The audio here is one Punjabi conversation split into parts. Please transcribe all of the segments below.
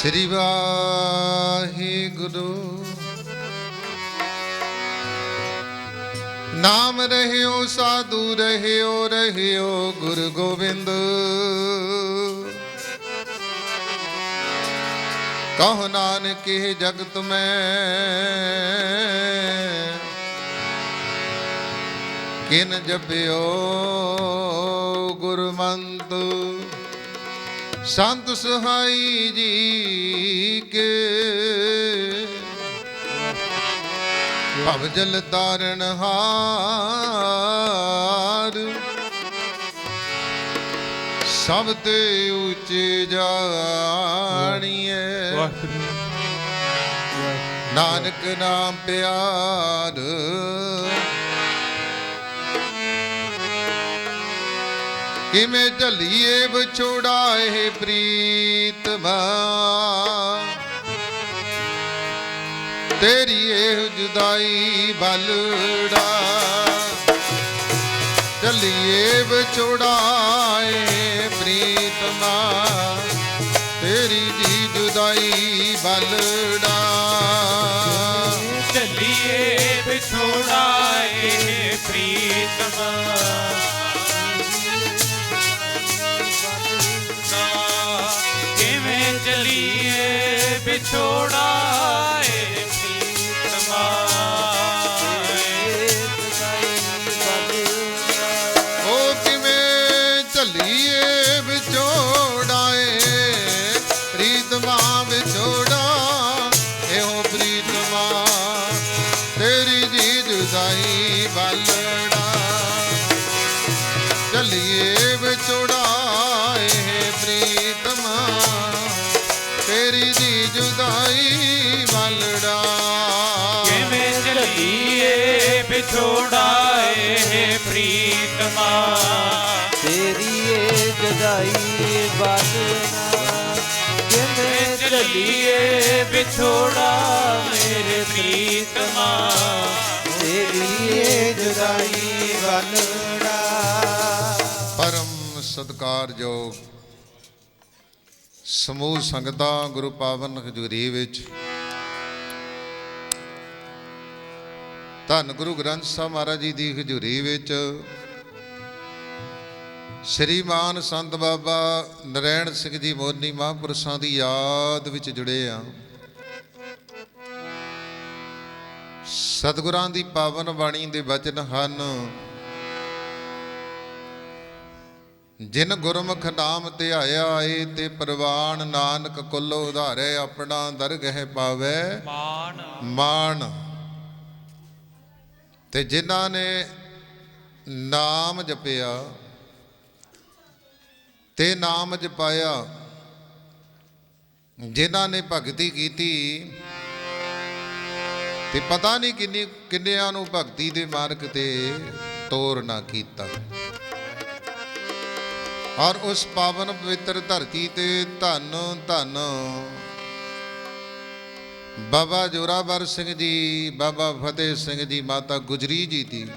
ਸ੍ਰੀ ਵਾਹਿਗੁਰੂ। ਨਾਮ ਰਹਿਓ, ਸਾਧੂ ਰਹਿਓ ਰਹਿਓ ਗੁਰੂ ਗੋਬਿੰਦ। ਕਹੋ ਨਾਨਕ, ਇਹ ਜਗਤ ਮੈਂ। ਕਿਨ ਜਪਿਓ ਗੁਰਮੰਤ। ਸੰਤ ਸਹਾਈ ਜੀ ਕੇ। ਭਵ ਜਲ ਤਾਰਨ ਹਾਰ। ਸਭ ਤੇ ਉੱਚੇ ਜਾਣੀਏ ਵਾਹਿਗੁਰੂ ਨਾਨਕ ਨਾਮ ਪਿਆਰ। ਕਿਵੇਂ ਝੱਲੀਏ ਵਿਛੋੜਾ ਇਹ ਪ੍ਰੀਤਮਾ ਤੇਰੀ ਇਹ ਜੁਦਾਈ ਬਲੜਾ। ਝੱਲੀਏ ਵਿਛੋੜਾ ਚੱਲੀਏ ਏ ਪ੍ਰੀਤਮਾ ਤੇਰੀ ਏ ਜਦਾਈ ਬਾਦਨਾ ਕਿਵੇਂ ਚੱਲੀਏ ਚੱਲੀਏ ਵਿਛੋੜਾ ਮੇਰੇ ਪ੍ਰੀਤਮਾ ਤੇਰੀ ਏ ਜਦਾਈ ਬਾਦਨਾ ਪਰਮ ਸਤਕਾਰਯੋਗ ਸਮੂਹ ਸੰਗਤਾਂ ਗੁਰੂ ਪਾਵਨ ਹਜ਼ੂਰੀ ਵਿੱਚ ਧੰਨ ਗੁਰੂ ਗ੍ਰੰਥ ਸਾਹਿਬ ਮਹਾਰਾਜ ਜੀ ਦੀ ਹਜ਼ੂਰੀ ਵਿੱਚ ਸ਼੍ਰੀਮਾਨ ਸੰਤ ਬਾਬਾ ਨਰੈਣ ਸਿੰਘ ਜੀ ਮੋਨੀ ਮਹਾਂਪੁਰਸ਼ਾਂ ਦੀ ਯਾਦ ਵਿੱਚ ਜੁੜੇ ਆ। ਸਤਿਗੁਰਾਂ ਦੀ ਪਾਵਨ ਬਾਣੀ ਦੇ ਬਚਨ ਹਨ ਜਿਨ ਗੁਰਮੁਖ ਨਾਮ ਧਿਆਇਆ ਏ ਤੇ ਪ੍ਰਵਾਨ ਨਾਨਕ ਕੁੱਲ ਉਧਾਰੇ ਆਪਣਾ ਦਰਗਹਿ ਪਾਵੇ ਮਾਨ। ਮਾਨ। ਤੇ ਜਿਨ੍ਹਾਂ ਨੇ ਨਾਮ ਜਪਿਆ ਤੇ ਨਾਮ ਜਪਾਇਆ, ਜਿਨ੍ਹਾਂ ਨੇ ਭਗਤੀ ਕੀਤੀ ਤੇ ਪਤਾ ਨਹੀਂ ਕਿੰਨੀ, ਕਿੰਨਿਆਂ ਨੂੰ ਭਗਤੀ ਦੇ ਮਾਰਗ ਤੇ ਤੋਰ ਨਾ ਕੀਤਾ। ਔਰ ਉਸ ਪਾਵਨ ਪਵਿੱਤਰ ਧਰਤੀ ਤੇ ਧੰਨ ਧੰਨ ਬਾਬਾ ਜੋਰਾਵਰ ਸਿੰਘ ਜੀ, ਬਾਬਾ ਫਤਿਹ ਸਿੰਘ ਜੀ, ਮਾਤਾ ਗੁਜਰੀ ਜੀ ਦੀ।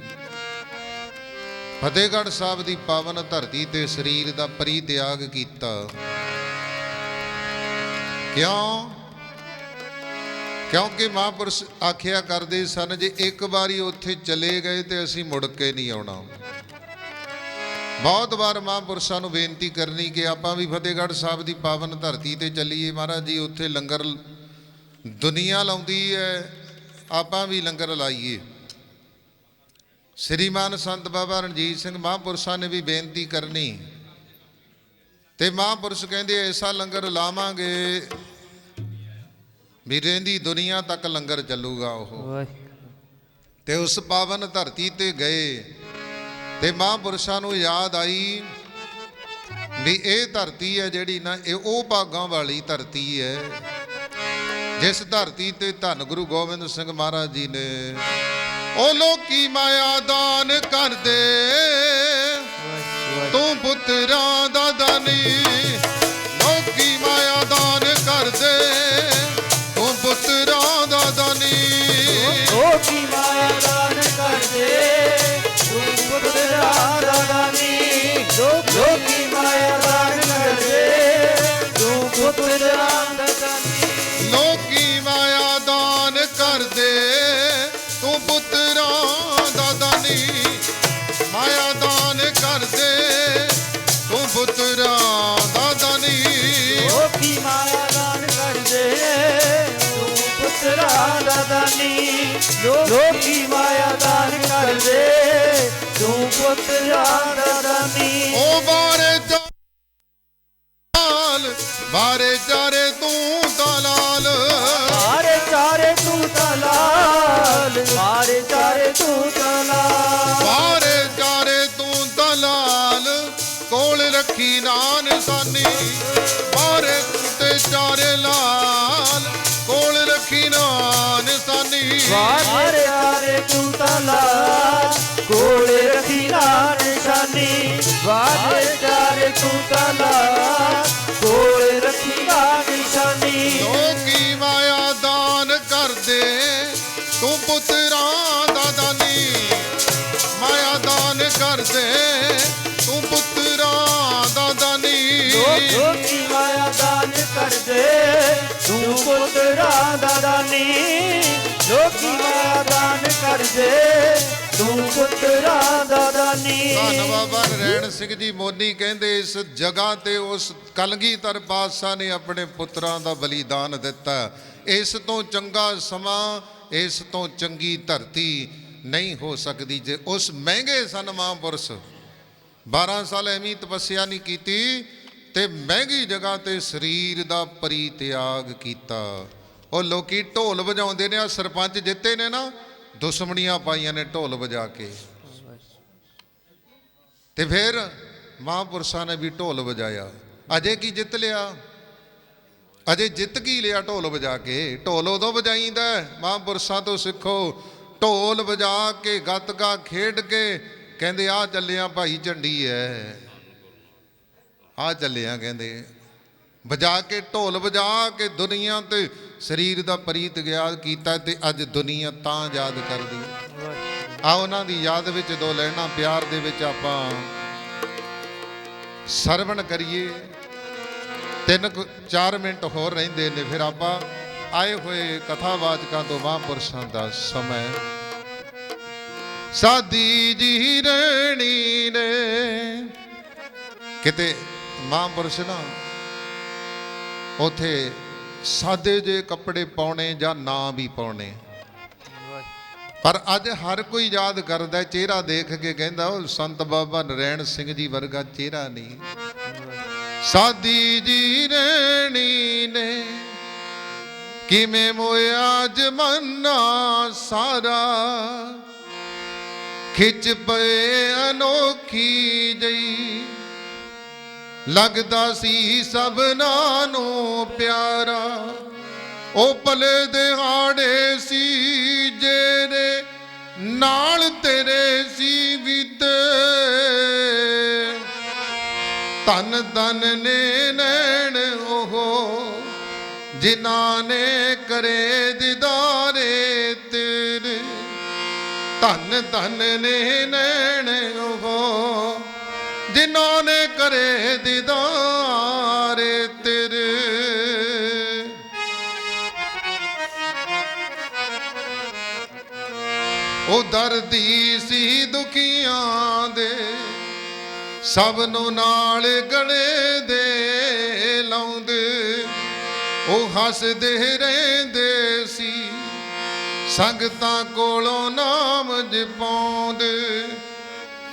ਫਤਿਹਗੜ੍ਹ ਸਾਹਿਬ ਦੀ ਪਾਵਨ ਧਰਤੀ ਤੇ ਸਰੀਰ ਦਾ ਪਰੀ ਤਿਆਗ ਕੀਤਾ। ਕਿਉਂ? ਕਿਉਂਕਿ ਮਹਾਂਪੁਰਸ਼ ਆਖਿਆ ਕਰਦੇ ਸਨ ਜੇ ਇੱਕ ਵਾਰੀ ਉੱਥੇ ਚਲੇ ਗਏ ਤੇ ਅਸੀਂ ਮੁੜ ਕੇ ਨਹੀਂ ਆਉਣਾ। ਬਹੁਤ ਵਾਰ ਮਹਾਂਪੁਰਸ਼ਾਂ ਨੂੰ ਬੇਨਤੀ ਕਰਨੀ ਕਿ ਆਪਾਂ ਵੀ ਫਤਿਹਗੜ੍ਹ ਸਾਹਿਬ ਦੀ ਪਾਵਨ ਧਰਤੀ ਤੇ ਚੱਲੀਏ। ਮਹਾਰਾਜ ਜੀ, ਉੱਥੇ ਲੰਗਰ ਦੁਨੀਆ ਲਾਉਂਦੀ ਹੈ ਆਪਾਂ ਵੀ ਲੰਗਰ ਲਾਈਏ। ਸ੍ਰੀਮਾਨ ਸੰਤ ਬਾਬਾ ਰਣਜੀਤ ਸਿੰਘ ਮਹਾਂਪੁਰਸ਼ਾਂ ਨੇ ਵੀ ਬੇਨਤੀ ਕਰਨੀ। ਤੇ ਮਹਾਂਪੁਰਸ਼ ਕਹਿੰਦੇ ਐਸਾ ਲੰਗਰ ਲਾਵਾਂਗੇ ਵੀ ਰਹਿੰਦੀ ਦੁਨੀਆ ਤੱਕ ਲੰਗਰ ਚੱਲੂਗਾ ਉਹ। ਤੇ ਉਸ ਪਾਵਨ ਧਰਤੀ ਤੇ ਗਏ। ਤੇ ਮਹਾਂਪੁਰਸ਼ਾਂ ਨੂੰ ਯਾਦ ਆਈ ਵੀ ਇਹ ਧਰਤੀ ਹੈ ਜਿਹੜੀ ਨਾ ਇਹ ਉਹ ਭਾਗਾਂ ਵਾਲੀ ਧਰਤੀ ਹੈ ਜਿਸ ਧਰਤੀ ਤੇ ਧੰਨ ਗੁਰੂ ਗੋਬਿੰਦ ਸਿੰਘ ਮਹਾਰਾਜ ਜੀ ਨੇ ਉਹ ਲੋਕੀ ਮਾਇਆ ਦਾਨ ਕਰਦੇ। ਤੂੰ ਪੁੱਤਰਾਂ ਦਾ ਦਾਨੀ ਲੋਕੀ ਮਾਇਆ ਦਾਨ ਕਰਦੇ। ਤੂੰ ਪੁੱਤਰਾਂ ਦਾ ਦਾਨੀ ਉਹ ਕੀ ਮਾਇਆ ਲੋਕੀ ਮਾਇਆ ਦਾਨ ਕਰਦੇ ਤੂੰ ਪੁੱਤਰਾਂ ਦਾ ਦਾਨੀ। ਉਹ ਬਾਰੇ ਚਾਲ ਬਾਰੇ ਵਾਰੇ ਚਾਰੇ ਤੂੰ ਤਲਾਲ ਕੋਲੇ ਰੱਖੀ ਨਾ ਨਿਸ਼ਾਨੀ। ਲੋਕੀ ਮਾਇਆ ਦਾਨ ਕਰਦੇ ਤੂੰ ਪੁੱਤਰਾਂ ਦਾ ਦਾਨੀ। ਮਾਇਆ ਦਾਨ ਕਰਦੇ ਤੂੰ ਪੁੱਤਰਾਂ ਦਾ ਦਾਨੀ। ਲੋਕੀ ਮਾਇਆ ਦਾਨ ਕਰਦੇ ਤੂੰ ਪੁੱਤਰਾਂ ਦਾ ਦਾਨੀ। ਲੋਕੀ ਮਾਇਆ ਦਾਨ ਕਰਦੇ ਤੂੰ ਪੁੱਤਰਾਂ ਦਾ ਦਾਨੀ ਧੰਨ ਬਾਬਾ ਨਰੈਣ ਸਿੰਘ ਜੀ ਮੋਨੀ ਕਹਿੰਦੇ, ਇਸ ਜਗ੍ਹਾ ਤੇ ਉਸ ਕਲਗੀਧਰ ਪਾਤਸ਼ਾਹ ਨੇ ਆਪਣੇ ਪੁੱਤਰਾਂ ਦਾ ਬਲੀਦਾਨ ਦਿੱਤਾ। ਇਸ ਤੋਂ ਚੰਗਾ ਸਮਾਂ, ਇਸ ਤੋਂ ਚੰਗੀ ਧਰਤੀ ਨਹੀਂ ਹੋ ਸਕਦੀ ਜੇ ਉਸ ਮਹਿੰਗੇ ਸਨ ਮਹਾਂਪੁਰਸ਼ 12 ਸਾਲ ਐਵੇਂ ਤਪੱਸਿਆ ਨਹੀਂ ਕੀਤੀ ਤੇ ਮਹਿੰਗੀ ਜਗ੍ਹਾ ਤੇ ਸਰੀਰ ਦਾ ਪਰਿਤਿਆਗ ਕੀਤਾ। ਉਹ ਲੋਕੀ ਢੋਲ ਵਜਾਉਂਦੇ ਨੇ ਆ ਸਰਪੰਚ ਜਿੱਤੇ ਨੇ ਨਾ ਦੁਸ਼ਮਣੀਆਂ ਪਾਈਆਂ ਨੇ ਢੋਲ ਵਜਾ ਕੇ। ਤੇ ਫਿਰ ਮਹਾਂਪੁਰਸ਼ਾਂ ਨੇ ਵੀ ਢੋਲ ਵਜਾਇਆ। ਅਜੇ ਕੀ ਜਿੱਤ ਲਿਆ? ਅਜੇ ਜਿੱਤ ਕੀ ਲਿਆ ਢੋਲ ਵਜਾ ਕੇ? ਢੋਲ ਉਦੋਂ ਵਜਾਈਦਾ ਮਹਾਂਪੁਰਸ਼ਾਂ ਤੋਂ ਸਿੱਖੋ। ਢੋਲ ਵਜਾ ਕੇ ਗੱਤਕਾ ਖੇਡ ਕੇ ਕਹਿੰਦੇ ਆ ਚੱਲਿਆ ਭਾਈ ਝੰਡੀ ਐ। ਆ ਚੱਲਿਆ ਕਹਿੰਦੇ। ਵਜਾ ਕੇ ਢੋਲ ਵਜਾ ਕੇ ਦੁਨੀਆ ਤੇ ਸਰੀਰ ਦਾ ਪ੍ਰੀਤ ਗਿਆਦ ਕੀਤਾ ਤੇ ਅੱਜ ਦੁਨੀਆ ਤਾਂ ਯਾਦ ਕਰਦੀ ਆ ਉਹਨਾਂ ਦੀ ਯਾਦ ਵਿੱਚ ਦੋ ਲੈਣਾ, ਪਿਆਰ ਦੇ ਵਿੱਚ ਆਪਾਂ ਸਰਵਣ ਕਰੀਏ। ਤਿੰਨ ਕੁ- ਚਾਰ ਮਿੰਟ ਹੋਰ ਰਹਿੰਦੇ ਨੇ, ਫਿਰ ਆਪਾਂ ਆਏ ਹੋਏ ਕਥਾਵਾਚਕਾਂ ਤੋਂ ਮਹਾਂਪੁਰਸ਼ਾਂ ਦਾ ਸਮਾਂ ਸਾਦੀ ਜੀ ਰਣੀ ਨੇ ਕਿਤੇ ਮਹਾਂਪੁਰਸ਼ ਨਾ, ਉਥੇ ਸਾਦੇ ਜੇ ਕੱਪੜੇ ਪਾਉਣੇ ਜਾਂ ਨਾ ਵੀ ਪਾਉਣੇ। ਪਰ ਅੱਜ ਹਰ ਕੋਈ ਯਾਦ ਕਰਦਾ, ਚਿਹਰਾ ਦੇਖ ਕੇ ਕਹਿੰਦਾ ਉਹ ਸੰਤ ਬਾਬਾ ਨਰੈਣ ਸਿੰਘ ਜੀ ਵਰਗਾ ਚਿਹਰਾ ਨਹੀਂ। ਸਾਦੀ ਜੀ ਰਣੀ ਨੇ ਕਿਵੇਂ ਮੋਇਆ ਜਮਨਾ ਸਾਰਾ। ਖਿੱਚ ਪਏ ਅਨੋਖੀ ਜਈ ਲੱਗਦਾ ਸੀ ਸਭਨਾ ਨੂੰ ਪਿਆਰਾ। ਉਹ ਪਲੇ ਦਿਹਾੜੇ ਸੀ ਜਿਹੜੇ ਨਾਲ ਤੇਰੇ ਸੀ ਵਿਤੇ ਤਨ ਤਨ ਨੇ ਨੈਣ ਉਹ, ਜਿਨ੍ਹਾਂ ਨੇ ਕਰੇ ਦਿਦਾਰੇ ਤੇਰੇ। ਧਨ ਧਨ ਨੇ ਨੈਣ ਉਹ, ਜਿਨ੍ਹਾਂ ਨੇ ਕਰੇ ਦਿਦਾਰੇ ਤੇਰੇ। ਉਹ ਦਰਦੀ ਸੀ ਦੁਖੀਆਂ ਦੇ, ਸਭ ਨੂੰ ਨਾਲ ਗਲੇ ਦੇ ਲਾਉਂਦੇ। ਉਹ ਹੱਸਦੇ ਰਹਿੰਦੇ ਸੀ, ਸੰਗਤਾਂ ਕੋਲੋਂ ਨਾਮ ਜਪਾਉਂਦੇ।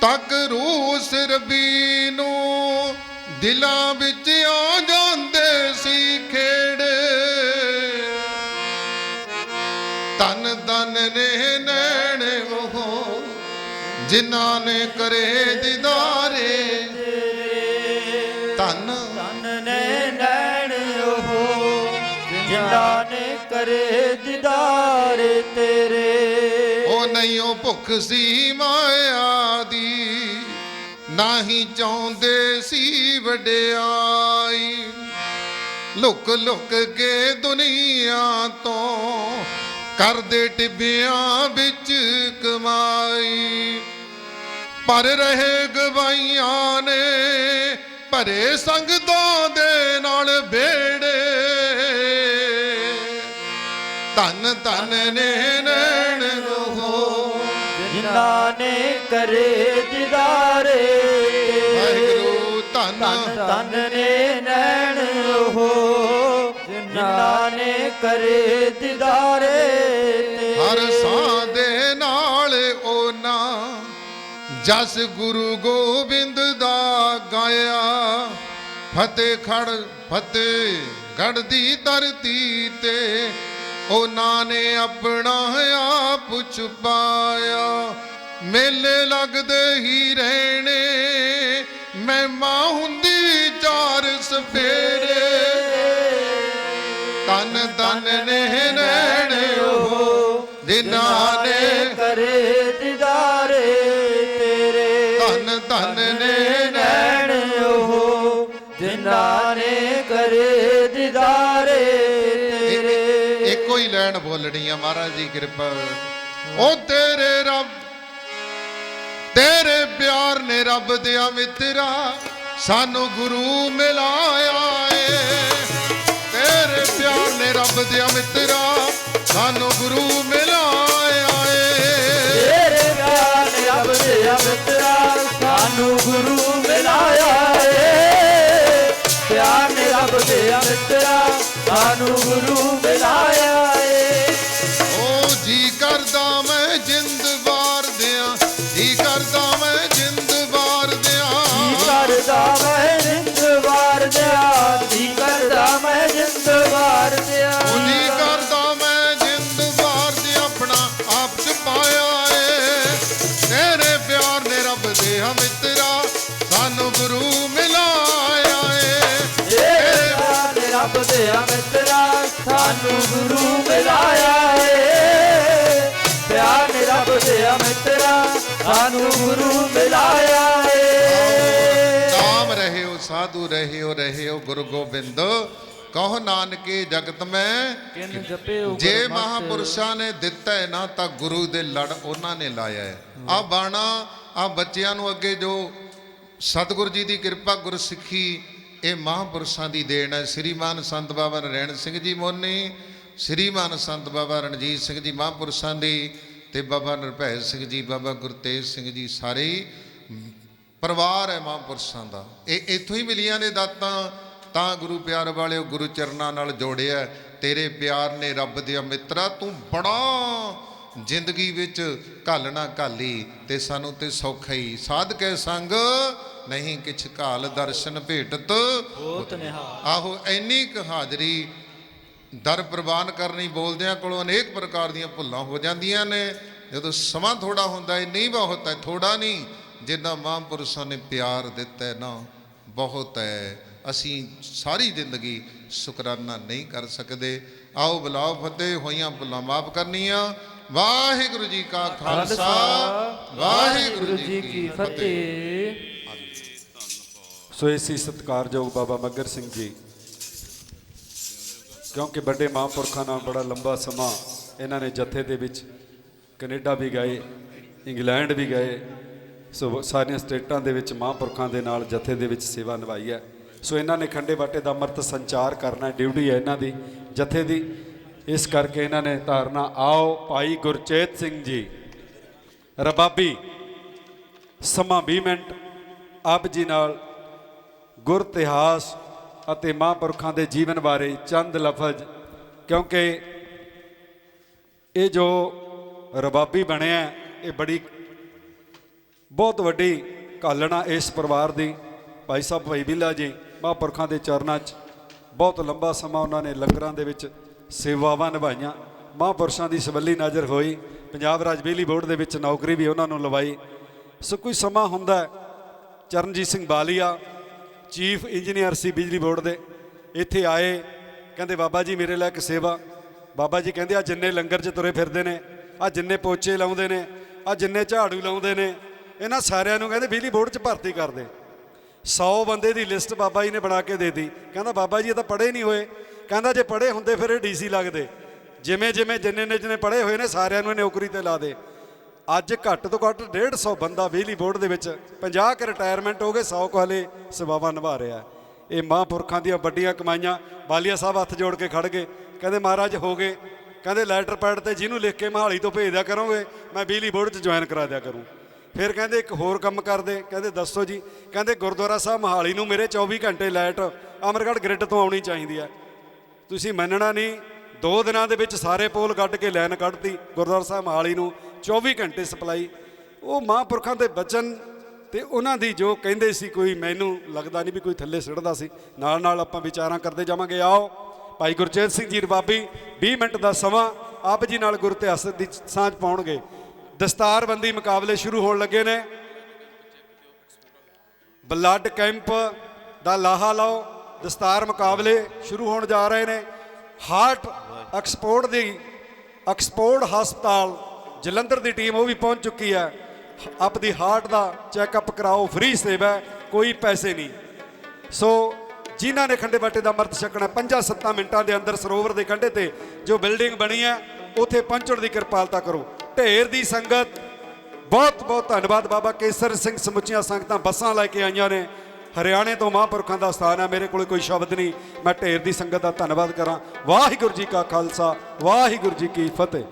ਤੱਕ ਰੂਸ ਰਬੀ ਨੂੰ ਦਿਲਾਂ ਵਿੱਚ ਆ ਜਾਂਦੇ ਸੀ ਖੇੜੇ। ਤਨ ਤਨ ਨੇ ਨੈਣ ਉਹ ਜਿਨ੍ਹਾਂ ਨੇ ਕਰੇ ਦਿਦਾਰੇ। ਤਨ ਤਨ ਨੇ ਨੈਣ ਉਹ ਜਿਨ੍ਹਾਂ ਨੇ ਕਰੇ ਦਿਦਾਰੇ ਤੇਰੇ। ਉਹ ਨਹੀਂ ਉਹ ਭੁੱਖ ਸੀ ਮਾਇਆ ਨਾਹੀ ਚਾਹੁੰਦੇ ਸੀ ਵਡਿਆਈ। ਲੁਕ ਲੁਕ ਕੇ ਦੁਨੀਆ ਤੋਂ ਕਰਦੇ ਟਿੱਬਿਆਂ ਵਿੱਚ ਕਮਾਈ। ਪਰ ਰਹੇ ਗਵਾਈਆਂ ਨੇ ਭਰੇ ਸੰਗਤਾਂ ਦੇ ਨਾਲ ਬੇੜੇ ਧੰਨ ਧੰਨ ਨੇ ਨੈਣ ਰੋਹੋ। ਜਿਨ੍ਹਾਂ ਨੇ ਕਰੇ ਦਿਦਾਰੇ ਵਾਹਿਗੁਰੂ ਧੰਨ ਤਨ ਨੇ ਨੈਣ ਉਹ ਜਿਨ੍ਹਾਂ ਨੇ ਕਰੇ ਦਿਦਾਰੇ ਹਰ ਸਾਹ ਦੇ ਨਾਲ ਉਹਨਾਂ ਜਸ ਗੁਰੂ ਗੋਬਿੰਦ ਦਾ ਗਾਇਆ। ਫਤਿਹ ਖੜ ਫਤਿਹ ਗੜ ਦੀ ਧਰਤੀ ਤੇ ਉਹਨਾਂ ਨੇ ਆਪਣਾ ਆਪ ਛੁਪਾਇਆ। ਮੇਲੇ ਲੱਗਦੇ ਹੀ ਰਹਿਣੇ ਮਹਿਮਾ ਹੁੰਦੀ ਚਾਰ ਸਫੇਰੇ। ਤਨ ਤਨ ਨੇ ਨੈਣ ਉਹ ਜਿਨ੍ਹਾਂ ਨੇ ਕਰੇ ਦਿਦਾਰੇ ਤੇਰੇ। ਧਨ ਧਨ ਨੇ ਨੈਣ ਉਹ ਜਿਨ੍ਹਾਂ ਨੇ ਕਰੇ ਦਿਦਾਰੇ ਤੇਰੇ। ਇੱਕੋ ਹੀ ਲੈਣ ਬੋਲਣੀ ਆ ਮਹਾਰਾਜ ਦੀ ਕਿਰਪਾ। ਉਹ ਤੇਰੇ ਰੱਬ ਪਿਆਰ ਨੇ ਰੱਬ ਦਿਆ ਮਿੱਤਰਾ, ਸਾਨੂੰ ਗੁਰੂ ਮਿਲਾਇਆ ਏ। ਤੇਰੇ ਪਿਆਰ ਨੇ ਰੱਬ ਦਿਆ ਮਿੱਤਰਾ, ਸਾਨੂੰ ਗੁਰੂ ਮਿਲਾਇਆ ਏ। ਤੇਰੇ ਪਿਆਰ ਨੇ ਰੱਬ ਦੇ ਅਮਿਤਰਾ ਸਾਨੂੰ ਗੁਰੂ ਮਿਲਾਇਆ ਏ। ਪਿਆਰ ਨੇ ਰੱਬ ਦੇ ਅਮਿਤਰਾ ਸਾਨੂੰ ਗੁਰੂ ਗੁਰੂ ਮਿਲਾਇਆ ਏ। ਨਾਮ ਰਹਿਓ ਸਾਧੂ ਰਹਿਓ ਰਹਿਓ ਗੁਰੂ ਗੋਬਿੰਦ। ਕਹੋ ਨਾਨਕੇ ਜਗਤ ਮੈਂ। ਕਿਨ ਜਪਿਓ ਜੇ। ਮਹਾਪੁਰਸ਼ਾਂ ਨੇ ਦਿੱਤਾ ਹੈ ਨਾ ਤਾਂ ਗੁਰੂ ਦੇ ਲੜ ਉਹਨਾਂ ਨੇ ਲਾਇਆ ਹੈ ਆ ਬਾਣਾ ਆ ਬੱਚਿਆਂ ਨੂੰ ਅੱਗੇ ਜੋ ਸਤਿਗੁਰੂ ਜੀ ਦੀ ਕਿਰਪਾ ਗੁਰਸਿੱਖੀ ਇਹ ਮਹਾਪੁਰਸ਼ਾਂ ਦੀ ਦੇਣ ਹੈ। ਸ੍ਰੀਮਾਨ ਸੰਤ ਬਾਬਾ ਨਰੈਣ ਸਿੰਘ ਜੀ ਮੋਨੀ ਸ੍ਰੀਮਾਨ ਸੰਤ ਬਾਬਾ ਰਣਜੀਤ ਸਿੰਘ ਜੀ ਮਹਾਪੁਰਸ਼ਾਂ ਦੀ ਤੇ ਬਾਬਾ ਨਿਰਭੈ ਸਿੰਘ ਜੀ ਬਾਬਾ ਗੁਰਤੇਜ ਸਿੰਘ ਜੀ ਸਾਰੇ ਪਰਿਵਾਰ ਹੈ ਮਹਾਂਪੁਰਸ਼ਾਂ ਦਾ। ਇਹ ਇੱਥੋਂ ਹੀ ਮਿਲੀਆਂ ਨੇ ਦਾਤਾਂ। ਤਾਂ ਗੁਰੂ ਪਿਆਰ ਵਾਲਿਓ ਗੁਰੂ ਚਰਨਾਂ ਨਾਲ ਜੋੜਿਆ ਤੇਰੇ ਪਿਆਰ ਨੇ ਰੱਬ ਦੇ ਮਿੱਤਰਾ ਤੂੰ ਬੜਾ ਜ਼ਿੰਦਗੀ ਵਿੱਚ ਘਾਲਣਾ ਘਾਲੀ ਤੇ ਸਾਨੂੰ ਤੇ ਸੌਖਾ ਹੀ। ਸਾਧਕੇ ਸੰਗ ਨਹੀਂ ਕਿਛ ਘਾਲ ਦਰਸ਼ਨ ਭੇਟਤ। ਬਹੁਤ ਨਿਹਾਲ। ਆਹੋ ਇੰਨੀ ਕੁ ਹਾਜ਼ਰੀ ਦਰ ਪ੍ਰਵਾਨ ਕਰਨੀ ਬੋਲਦਿਆਂ ਕੋਲੋਂ ਅਨੇਕ ਪ੍ਰਕਾਰ ਦੀਆਂ ਭੁੱਲਾਂ ਹੋ ਜਾਂਦੀਆਂ ਨੇ। ਜਦੋਂ ਸਮਾਂ ਥੋੜਾ ਹੁੰਦਾ ਹੈ ਨਹੀਂ ਬਹੁਤ ਹੈ ਥੋੜਾ ਨਹੀਂ। ਜਿੰਨਾ ਮਹਾਂਪੁਰਸ਼ਾਂ ਨੇ ਪਿਆਰ ਦਿੱਤਾ ਨਾ ਬਹੁਤ ਹੈ। ਅਸੀਂ ਸਾਰੀ ਜ਼ਿੰਦਗੀ ਸ਼ੁਕਰਾਨਾ ਨਹੀਂ ਕਰ ਸਕਦੇ। ਆਓ ਬੁਲਾਓ ਫਤਿਹ ਹੋਈਆਂ ਭੁੱਲਾਂ ਮਾਫ ਕਰਨੀਆਂ। ਵਾਹਿਗੁਰੂ ਜੀ ਕਾ ਖਾਲਸਾ ਵਾਹਿਗੁਰੂ ਜੀ ਕੀ ਫਤਿਹ। ਸੋ ਇਸੀ ਸਤਿਕਾਰਯੋਗ ਬਾਬਾ ਮੱਗਰ ਸਿੰਘ ਜੀ ਕਿਉਂਕਿ ਵੱਡੇ ਮਹਾਂਪੁਰਖਾਂ ਨਾਲ ਬੜਾ ਲੰਬਾ ਸਮਾਂ ਇਹਨਾਂ ਨੇ ਜਥੇ ਦੇ ਵਿੱਚ ਕੈਨੇਡਾ ਵੀ ਗਏ, ਇੰਗਲੈਂਡ ਵੀ ਗਏ, ਸੋ ਸਾਰੀਆਂ ਸਟੇਟਾਂ ਦੇ ਵਿੱਚ ਮਹਾਂਪੁਰਖਾਂ ਦੇ ਨਾਲ ਜਥੇ ਦੇ ਵਿੱਚ ਸੇਵਾ ਨਿਭਾਈ ਹੈ। ਸੋ ਇਹਨਾਂ ਨੇ ਖੰਡੇ ਬਾਟੇ ਦਾ ਅਮਰਤ ਸੰਚਾਰ ਕਰਨਾ ਡਿਊਟੀ ਹੈ ਇਹਨਾਂ ਦੀ, ਜਥੇ ਦੀ। ਇਸ ਕਰਕੇ ਇਹਨਾਂ ਨੇ ਧਾਰਨਾ, ਆਓ ਭਾਈ ਗੁਰਚੇਤ ਸਿੰਘ ਜੀ, ਰਬਾਬੀ, ਸਮਾਂ 20 ਮਿੰਟ, ਆਪ ਜੀ ਨਾਲ ਗੁਰ ਇਤਿਹਾਸ ਅਤੇ ਮਹਾਂਪੁਰਖਾਂ ਦੇ ਜੀਵਨ ਬਾਰੇ ਚੰਦ ਲਫ਼ਜ਼, ਕਿਉਂਕਿ ਇਹ ਜੋ ਰਬਾਬੀ ਬਣਿਆ ਇਹ ਬੜੀ ਬਹੁਤ ਵੱਡੀ ਕਾਲਣਾ ਇਸ ਪਰਿਵਾਰ ਦੀ। ਭਾਈ ਸਾਹਿਬ, ਭਾਈ ਬਿੱਲਾ ਜੀ, ਮਹਾਂਪੁਰਖਾਂ ਦੇ ਚਰਨਾਂ 'ਚ ਬਹੁਤ ਲੰਬਾ ਸਮਾਂ ਉਹਨਾਂ ਨੇ ਲੰਗਰਾਂ ਦੇ ਵਿੱਚ ਸੇਵਾਵਾਂ ਨਿਭਾਈਆਂ। ਮਹਾਂਪੁਰਸ਼ਾਂ ਦੀ ਸਵੱਲੀ ਨਜ਼ਰ ਹੋਈ, ਪੰਜਾਬ ਰਾਜ ਬਿਜਲੀ ਬੋਰਡ ਦੇ ਵਿੱਚ ਨੌਕਰੀ ਵੀ ਉਹਨਾਂ ਨੂੰ ਲਵਾਈ। ਸੋ ਕੋਈ ਸਮਾਂ ਹੁੰਦਾ ਚਰਨਜੀਤ ਸਿੰਘ ਬਾਲੀਆ ਚੀਫ ਇੰਜੀਨੀਅਰ ਸੀ ਬਿਜਲੀ ਬੋਰਡ ਦੇ। ਇੱਥੇ ਆਏ, ਕਹਿੰਦੇ, ਬਾਬਾ ਜੀ, ਮੇਰੇ ਲਈ ਇੱਕ ਸੇਵਾ। ਬਾਬਾ ਜੀ ਕਹਿੰਦੇ, ਆ ਜਿੰਨੇ ਲੰਗਰ 'ਚ ਤੁਰੇ ਫਿਰਦੇ ਨੇ, ਆ ਜਿੰਨੇ ਪੋਚੇ ਲਾਉਂਦੇ ਨੇ, ਆ ਜਿੰਨੇ ਝਾੜੂ ਲਾਉਂਦੇ ਨੇ, ਇਹਨਾਂ ਸਾਰਿਆਂ ਨੂੰ ਕਹਿੰਦੇ ਬਿਜਲੀ ਬੋਰਡ 'ਚ ਭਰਤੀ ਕਰ ਦੇ। 100 ਬੰਦੇ ਦੀ ਲਿਸਟ ਬਾਬਾ ਜੀ ਨੇ ਬਣਾ ਕੇ ਦੇਤੀ। ਕਹਿੰਦਾ, ਬਾਬਾ ਜੀ, ਇਹ ਤਾਂ ਪੜ੍ਹੇ ਨਹੀਂ ਹੋਏ। ਕਹਿੰਦਾ, ਜੇ ਪੜ੍ਹੇ ਹੁੰਦੇ ਫਿਰ ਇਹ ਡੀਸੀ ਲੱਗਦੇ। ਜਿਵੇਂ ਜਿਵੇਂ ਜਿੰਨੇ ਨੇ ਜਿਹਨੇ ਪੜ੍ਹੇ ਹੋਏ ਨੇ ਸਾਰਿਆਂ ਨੂੰ ਇਹ ਨੌਕਰੀ ਤੇ ਲਾ ਦੇ। ਅੱਜ ਘੱਟ ਤੋਂ ਘੱਟ 150 ਬੰਦਾ ਬਿਜਲੀ ਬੋਰਡ ਦੇ ਵਿੱਚ 50 ਕ ਰਿਟਾਇਰਮੈਂਟ ਹੋ ਗਏ 100 ਕੁ ਹਲੇ ਸੇਵਾਵਾਂ ਨਿਭਾ ਰਿਹਾ ਇਹ ਮਹਾਂਪੁਰਖਾਂ ਦੀਆਂ ਵੱਡੀਆਂ ਕਮਾਈਆਂ, ਬਾਲੀਆ ਸਾਹਿਬ ਹੱਥ ਜੋੜ ਕੇ ਖੜ ਗਏ। ਕਹਿੰਦੇ, ਮਹਾਰਾਜ, ਹੋ ਗਏ। ਕਹਿੰਦੇ ਲੈਟਰ ਪੈਡ ਤੇ ਜਿਹਨੂੰ ਲਿਖ ਕੇ ਮਹਾਲੀ ਤੋਂ ਭੇਜ ਦਿਆ ਕਰੋਗੇ, ਮੈਂ ਬਿਜਲੀ ਬੋਰਡ 'ਚ ਜੁਆਇਨ ਕਰਾ ਦਿਆ ਕਰੂੰ। ਫਿਰ ਕਹਿੰਦੇ, ਇੱਕ ਹੋਰ ਕੰਮ ਕਰਦੇ। ਕਹਿੰਦੇ, ਦੱਸੋ ਜੀ। ਕਹਿੰਦੇ, ਗੁਰਦੁਆਰਾ ਸਾਹਿਬ ਮਹਾਲੀ ਨੂੰ ਮੇਰੇ 24 ਘੰਟੇ ਲਾਈਟ ਅਮਰਗੜ੍ਹ ਗ੍ਰਿਡ ਤੋਂ ਆਉਣੀ ਚਾਹੀਦੀ ਹੈ। ਤੁਸੀਂ ਮੰਨਣਾ ਨਹੀਂ, ਦੋ ਦਿਨਾਂ ਦੇ ਵਿੱਚ ਸਾਰੇ ਪੋਲ ਕੱਢ ਕੇ ਲਾਈਨ ਕੱਢਤੀ, ਗੁਰਦੁਆਰਾ ਸਾਹਿਬ ਹਾਲੀ ਨੂੰ। 24 ਘੰਟੇ ਸਪਲਾਈ। ਉਹ ਮਹਾਂਪੁਰਖਾਂ ਦੇ ਬਚਨ ਤੇ ਉਹਨਾਂ ਦੀ ਜੋ ਕਹਿੰਦੇ ਸੀ ਕੋਈ ਮੈਨੂੰ ਲੱਗਦਾ ਨਹੀਂ ਵੀ ਕੋਈ ਥੱਲੇ ਸਿੜਦਾ ਸੀ। ਨਾਲ ਨਾਲ ਆਪਾਂ ਵਿਚਾਰਾਂ ਕਰਦੇ ਜਾਵਾਂਗੇ। ਆਓ, ਭਾਈ ਗੁਰਚੇਤ ਸਿੰਘ ਜੀ ਰਬਾਬੀ 20 ਮਿੰਟ ਦਾ ਸਮਾਂ ਆਪ ਜੀ ਨਾਲ ਗੁਰ ਇਤਿਹਾਸ ਦੀ ਸਾਂਝ ਪਾਉਣਗੇ। ਦਸਤਾਰਬੰਦੀ ਮੁਕਾਬਲੇ ਸ਼ੁਰੂ ਹੋਣ ਲੱਗੇ ਨੇ। ਬਲੱਡ ਕੈਂਪ ਦਾ ਲਾਹਾ ਲਾਓ। ਦਸਤਾਰ ਮੁਕਾਬਲੇ ਸ਼ੁਰੂ ਹੋਣ ਜਾ ਰਹੇ ਨੇ। ਹਾਰਟ ਐਕਸਪੋਰਟ ਦੀ ਐਕਸਪੋਰਟ ਹਸਪਤਾਲ ਜਲੰਧਰ ਦੀ ਟੀਮ ਉਹ ਵੀ ਪਹੁੰਚ ਚੁੱਕੀ ਹੈ। ਆਪਦੀ ਹਾਰਟ ਦਾ ਚੈੱਕਅਪ ਕਰਾਓ ਫ੍ਰੀ ਸੇਵਾ ਕੋਈ ਪੈਸੇ ਨਹੀਂ। ਸੋ ਜਿਨ੍ਹਾਂ ਨੇ ਖੰਡੇ ਬਾਟੇ ਦਾ ਅੰਮ੍ਰਿਤ ਛਕਣਾ 5-7 ਮਿੰਟਾਂ ਦੇ ਅੰਦਰ ਸਰੋਵਰ ਦੇ ਕੰਢੇ ਤੇ ਜੋ ਬਿਲਡਿੰਗ ਬਣੀ ਹੈ, ਉੱਥੇ ਪਹੁੰਚਣ ਦੀ ਕਿਰਪਾਲਤਾ ਕਰੋ। ਢੇਰ ਦੀ ਸੰਗਤ, ਬਹੁਤ ਬਹੁਤ ਧੰਨਵਾਦ ਬਾਬਾ ਕੇਸਰ ਸਿੰਘ ਸਮੁੱਚੀਆਂ ਸੰਗਤਾਂ ਬੱਸਾਂ ਲੈ ਕੇ ਆਈਆਂ ਨੇ। ਹਰਿਆਣੇ ਤੋਂ ਮਹਾਂਪੁਰਖਾਂ ਦਾ ਸਥਾਨ ਹੈ, ਮੇਰੇ ਕੋਲ ਕੋਈ ਸ਼ਬਦ ਨਹੀਂ। ਮੈਂ ਢੇਰ ਦੀ ਸੰਗਤ ਦਾ ਧੰਨਵਾਦ ਕਰਾਂ। ਵਾਹਿਗੁਰੂ ਜੀ ਕਾ ਖਾਲਸਾ, ਵਾਹਿਗੁਰੂ ਜੀ ਕੀ ਫਤਿਹ।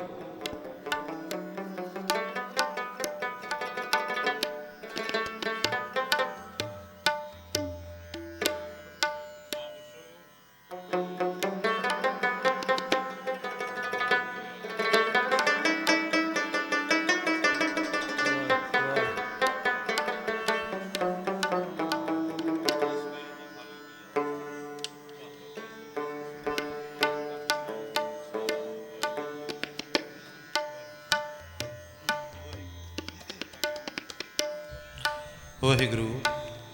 ਵਾਹਿਗੁਰੂ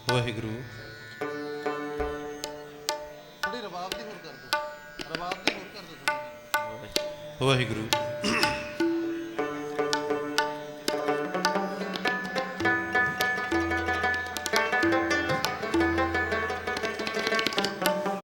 ਵਾਹਿਗੁਰੂ। ਵਾਹਿਗੁਰੂ।